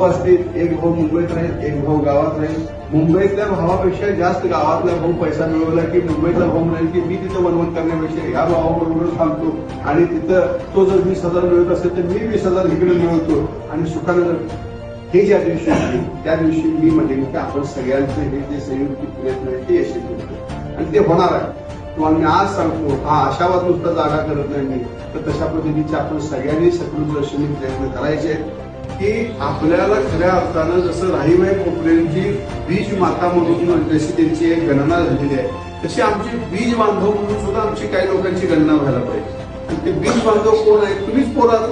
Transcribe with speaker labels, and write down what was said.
Speaker 1: भाऊ असतील एक भाऊ मुंबईत राहील एक भाऊ गावात राहील. मुंबईतल्या भावापेक्षा जास्त गावातला भाऊ पैसा मिळवला की मुंबईतला भाऊ म्हणेल की मी तिथं वनवन करण्यापेक्षा ह्या भावाबरोबर थांबतो. आणि तिथं तो जर वीस हजार मिळत असेल तर मी वीस हजार इकडे मिळवतो. आणि सुखानं जर हे ज्या दिवशी आहे, त्या दिवशी मी म्हणेन की आपण सगळ्यांचं हे जे संयुक्त प्रयत्न आहे ते यशस्वी करू आणि ते होणार आहे. किंवा मी आज सांगतो हा आशावाद नुसता जागा करत नाही. तर तशा पद्धतीचे आपण सगळ्यांनी शत्रुदर्शनी प्रयत्न करायचे. की आपल्याला खऱ्या अर्थानं जसं राहीबाई पोपरेंची बीज माता म्हणून जशी त्यांची एक गणना झालेली आहे तशी आमची बीज बांधव म्हणून सुद्धा आमची काही लोकांची गणना व्हायला पाहिजे. ते बीज बांधव कोण आहे तुम्हीच पोरात